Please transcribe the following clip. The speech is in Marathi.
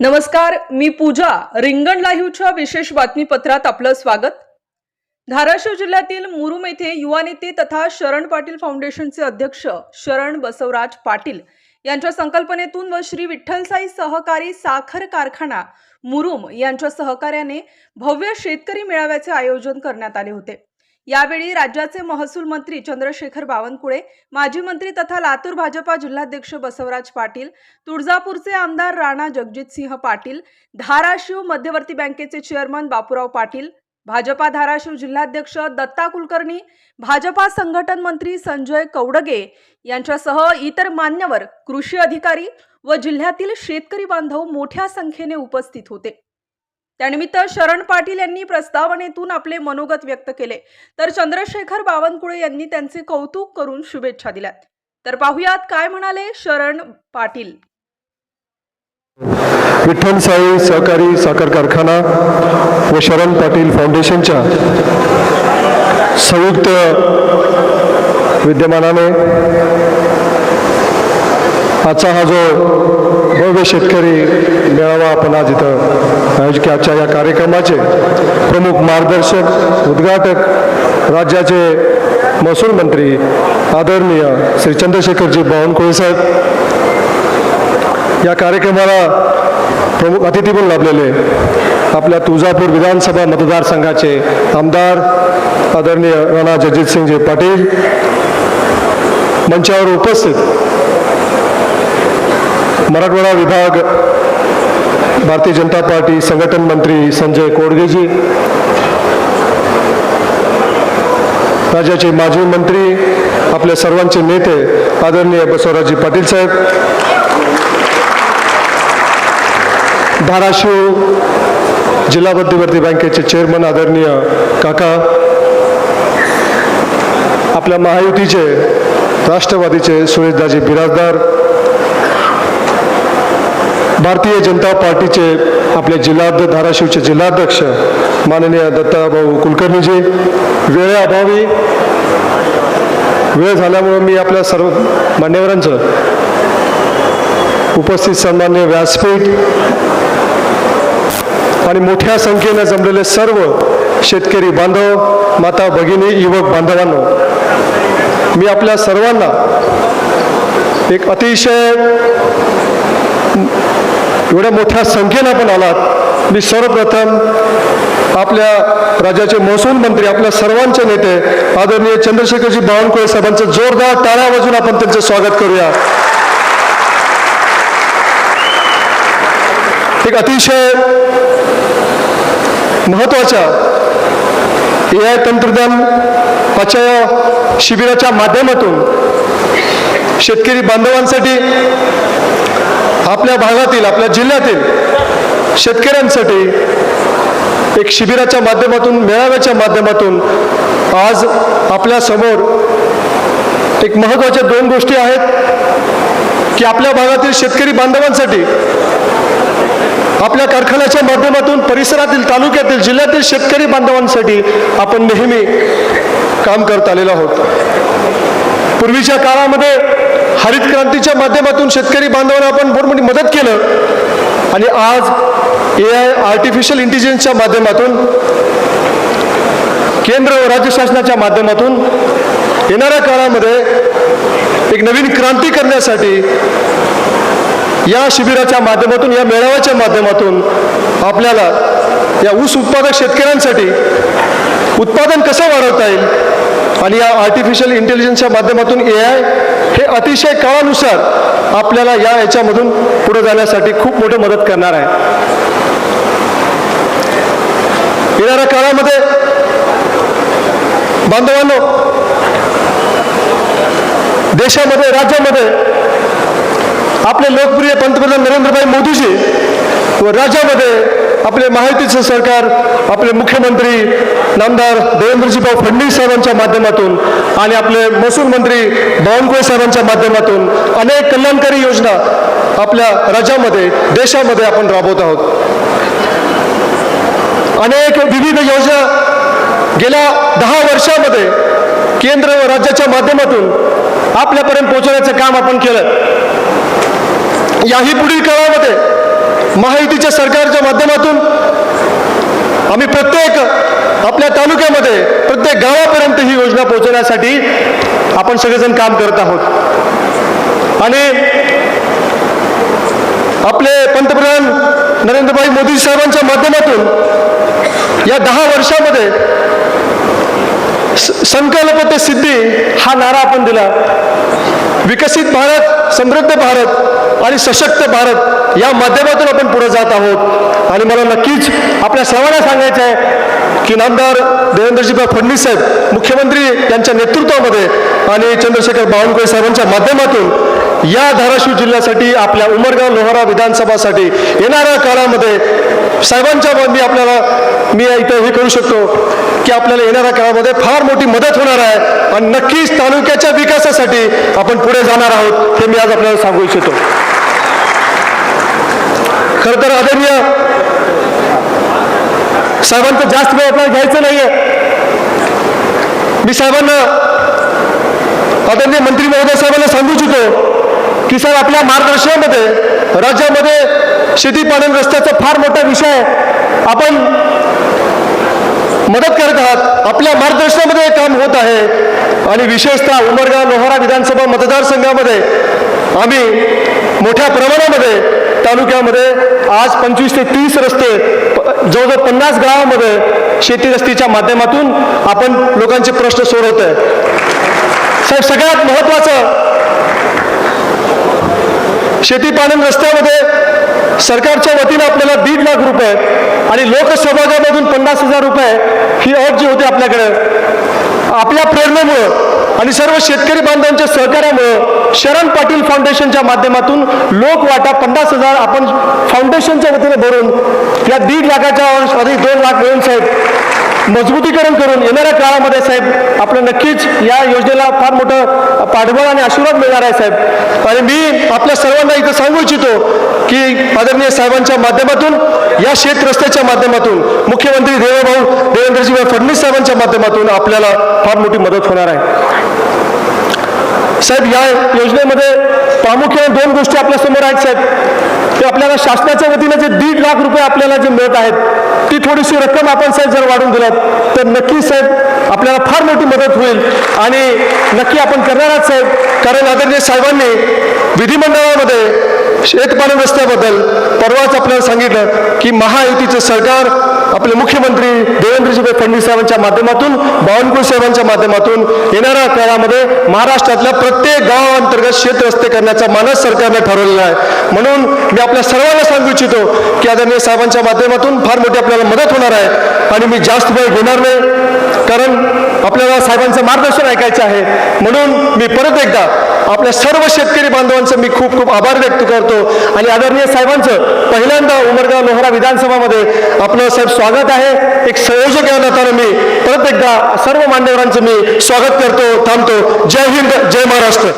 नमस्कार मी पूजा. रिंगण लाईव्हच्या विशेष बातमीपत्रात आपलं स्वागत. धाराशिव जिल्ह्यातील मुरुम येथे युवा नेते तथा शरण पाटील फाउंडेशनचे अध्यक्ष शरण बसवराज पाटील यांच्या संकल्पनेतून व श्री विठ्ठलसाई सहकारी साखर कारखाना मुरुम यांच्या सहकार्याने भव्य शेतकरी मेळाव्याचे आयोजन करण्यात आले होते. यावेळी राज्याचे महसूल मंत्री चंद्रशेखर बावनकुळे माजी मंत्री तथा लातूर भाजपा जिल्हाध्यक्ष बसवराज पाटील तुळजापूरचे आमदार राणा जगजितसिंह पाटील धाराशिव मध्यवर्ती बँकेचे चेअरमन बापूराव पाटील भाजपा धाराशिव जिल्हाध्यक्ष दत्ता कुलकर्णी भाजपा संघटन मंत्री संजय कौडगे यांच्यासह इतर मान्यवर कृषी अधिकारी व जिल्ह्यातील शेतकरी बांधव मोठ्या संख्येने उपस्थित होते. त्यानिमित्त शरण पाटील यांनी प्रस्तावनेतून आपले मनोगत व्यक्त केले. तर चंद्रशेखर बावनकुळे यांनी त्यांचे कौतुक करून शुभेच्छा दिल्या तर पाहुयात काय म्हणाले शरण पाटील? विठ्ठल साई सहकारी साखर कारखाना व शरण पाटील फाउंडेशनच्या संयुक्त विद्यमानाने आजचा हा जो भव्य शेतकरी मेळावा आपण आज इथं आयोजित आजच्या या कार्यक्रमाचे प्रमुख मार्गदर्शक उद्घाटक राज्याचे महसूल मंत्री आदरणीय श्री चंद्रशेखरजी बावनकुळे साहेब. या कार्यक्रमाला प्रमुख अतिथी पण लाभलेले आपल्या तुळजापूर विधानसभा मतदारसंघाचे आमदार आदरणीय राणा जगजितसिंगजी पाटील. मंचावर उपस्थित मराठवाडा विभाग भारतीय जनता पार्टी संघटन मंत्री संजय कोडगेजी राज्याचे माजी मंत्री आपल्या सर्वांचे नेते आदरणीय बसवराजी पाटील साहेब धाराशिव जिल्हा मध्यवर्ती बँकेचे चेअरमन आदरणीय काका आपल्या महायुतीचे राष्ट्रवादीचे सुरेशदाजी बिराजदार भारतीय जनता पार्टीचे आपले जिल्हाध्यक्ष धाराशिवचे जिल्हाध्यक्ष माननीय दत्ताभाऊ कुलकर्णीजी वेळेअभावी वेळ झाल्यामुळे मी आपल्या सर्व मान्यवरांचं उपस्थित सन्मान्य व्यासपीठ आणि मोठ्या संख्येने जमलेले सर्व शेतकरी बांधव माता भगिनी युवक बांधवांनो मी आपल्या सर्वांना एक अतिशय एवढ्या मोठ्या संख्येनं आपण आलात. मी सर्वप्रथम आपल्या राज्याचे महसूल मंत्री आपल्या सर्वांचे नेते आदरणीय चंद्रशेखरजी बावनकुळे साहेबांचं जोरदार टाळ्या वाजून आपण त्यांचं स्वागत करूया. एक अतिशय महत्त्वाच्या ए आय तंत्रज्ञान आजच्या या शिबिराच्या माध्यमातून शेतकरी बांधवांसाठी आपल्या भागातील आपल्या जिल्ह्यातील शेतकऱ्यांसाठी एक शिबिराच्या माध्यमातून मेळाव्याच्या माध्यमातून आज आपल्यासमोर एक महत्त्वाच्या दोन गोष्टी आहेत की आपल्या भागातील शेतकरी बांधवांसाठी आपल्या कारखान्याच्या माध्यमातून परिसरातील तालुक्यातील जिल्ह्यातील शेतकरी बांधवांसाठी आपण नेहमी काम करत आलेलो आहोत. पूर्वीच्या काळामध्ये हरित क्रांतीच्या माध्यमातून शेतकरी बांधवांना आपण भरमोठी मदत केलं. आणि आज ए आय आर्टिफिशियल इंटेलिजन्सच्या माध्यमातून केंद्र व राज्य शासनाच्या माध्यमातून येणाऱ्या काळामध्ये एक नवीन क्रांती करण्यासाठी या शिबिराच्या माध्यमातून या मेळाव्याच्या माध्यमातून आपल्याला या ऊस उत्पादक शेतकऱ्यांसाठी उत्पादन कसं वाढवता येईल आणि या आर्टिफिशियल इंटेलिजन्सच्या माध्यमातून ए आय हे अतिशय काळानुसार आपल्याला या याच्यामधून पुढे जाण्यासाठी खूप मोठी मदत करणार आहे. येणाऱ्या काळामध्ये बांधवांनो देशामध्ये राज्यामध्ये आपले लोकप्रिय पंतप्रधान नरेंद्रभाई मोदीजी व राज्यामध्ये आपले महायुतीचं सरकार आपले मुख्यमंत्री नामदार देवेंद्रजी भाऊ फडणवीस साहेबांच्या माध्यमातून आणि आपले महसूल मंत्री बावनकुळे साहेबांच्या माध्यमातून अनेक कल्याणकारी योजना आपल्या राज्यामध्ये देशामध्ये आपण राबवत आहोत. अनेक विविध योजना गेल्या दहा वर्षामध्ये केंद्र व राज्याच्या माध्यमातून आपल्यापर्यंत पोहोचवण्याचं काम आपण केलं. याही पुढील काळामध्ये महायुतीच्या सरकारच्या माध्यमातून आम्ही प्रत्येक आपल्या तालुक्यामध्ये प्रत्येक गावापर्यंत ही योजना पोहोचवण्यासाठी आपण सगळेजण काम करत आहोत. आणि आपले पंतप्रधान नरेंद्रभाई मोदी साहेबांच्या माध्यमातून या दहा वर्षामध्ये संकल्प ते सिद्धी हा नारा आपण दिला. विकसित भारत समृद्ध भारत आणि सशक्त भारत या माध्यमातून आपण पुढे जात आहोत. आणि मला नक्कीच आपल्या सर्वांना सांगायचं आहे की नामदार देवेंद्रजीबा फडणवीस साहेब मुख्यमंत्री यांच्या नेतृत्वामध्ये आणि चंद्रशेखर बावनकुळे साहेबांच्या माध्यमातून या धाराशिव जिल्ह्यासाठी आपल्या उमरगाव लोहारा विधानसभासाठी येणाऱ्या काळामध्ये साहेबांच्या मी आपल्याला मी इथं हे करू शकतो की आपल्याला येणाऱ्या काळामध्ये फार मोठी मदत होणार आहे आणि नक्कीच तालुक्याच्या विकासासाठी आपण पुढे जाणार आहोत हे मी आज आपल्याला सांगू इच्छितो. खर तर आदरणीय साहेबांचं जास्त वेळ आपल्याला घ्यायचं नाहीये. मी साहेबांना आदरणीय मंत्री महोदय साहेबांना सांगू इच्छितो की साहेब आपल्या मार्गदर्शनामध्ये राज्यामध्ये शेती पालन रस्त्याचा फार मोठा विषय आहे. आपण मदत करत आहात. आपल्या मार्गदर्शनामध्ये काम होत आहे. आणि विशेषतः उमरगाव लोहारा विधानसभा मतदारसंघामध्ये आम्ही मोठ्या प्रमाणामध्ये तालुक्यामध्ये आज पंचवीस ते तीस रस्ते जवळजवळ पन्नास गावामध्ये शेती रस्तीच्या माध्यमातून आपण लोकांचे प्रश्न सोडवत आहे साहेब सगळ्यात महत्वाचं शेती पालन रस्त्यामध्ये सरकारच्या वतीनं आपल्याला दीड लाख रुपये आणि लोकसहभागामधून पन्नास हजार रुपये ही अट जी होती आपल्याकडे आणि सर्व शेतकरी बांधवांच्या सहकार्यामुळं शरण पाटील फाउंडेशनच्या माध्यमातून लोक वाटा पन्नास हजार आपण फाउंडेशनच्या वतीने भरून या दीड लाखाच्या अधिक दोन लाख मिळून साहेब मजबूतीकरण करून येणाऱ्या काळामध्ये साहेब आपलं नक्कीच या योजनेला फार मोठं पाठबळ आणि आशीर्वाद मिळणार आहे साहेब. आणि मी आपल्या सर्वांना इथं सांगू इच्छितो की आदरणीय साहेबांच्या माध्यमातून या शेत रस्त्याच्या माध्यमातून मुख्यमंत्री देवेभाऊ देवेंद्रजी फडणवीस साहेबांच्या माध्यमातून आपल्याला फार मोठी मदत होणार आहे. साहेब या योजनेमध्ये प्रामुख्याने दोन गोष्टी आपल्यासमोर आहेत साहेब. ते आपल्याला शासनाच्या वतीने जे दीड लाख रुपये आपल्याला जे मिळत आहेत ती थोडीशी रक्कम आपण साहेब जर वाढून दिलात तर नक्की साहेब आपल्याला फार मोठी मदत होईल. आणि नक्की आपण करणार आहात साहेब कारण आदरणीय साहेबांनी विधिमंडळामध्ये शेतपालन रस्त्याबद्दल परवाच आपल्याला सांगितलं की महायुतीचं सरकार आपले मुख्यमंत्री देवेंद्रजी फडणवीस साहेबांच्या माध्यमातून बावनकुळे साहेबांच्या माध्यमातून येणाऱ्या काळामध्ये महाराष्ट्रातल्या प्रत्येक गावाअंतर्गत शेत रस्ते करण्याचा मानस सरकारने ठरवलेला आहे. म्हणून मी आपल्या सर्वांना सांगू इच्छितो की आदरणीय साहेबांच्या माध्यमातून फार मोठी आपल्याला मदत होणार आहे आणि मी जास्त वेळ घेणार नाही कारण आपल्याला साहेबांचं मार्गदर्शन ऐकायचं आहे. म्हणून मी परत एकदा आपल्या सर्व शेतकरी बांधवांचं मी खूप खूप आभार व्यक्त करतो. आणि आदरणीय साहेबांचं पहिल्यांदा उमरगाव लोहरा विधानसभामध्ये आपलं साहेब स्वागत आहे. एक संयोजक या नात्यानं मी परत एकदा सर्व मान्यवरांचं मी स्वागत करतो थांबतो. जय हिंद जय महाराष्ट्र.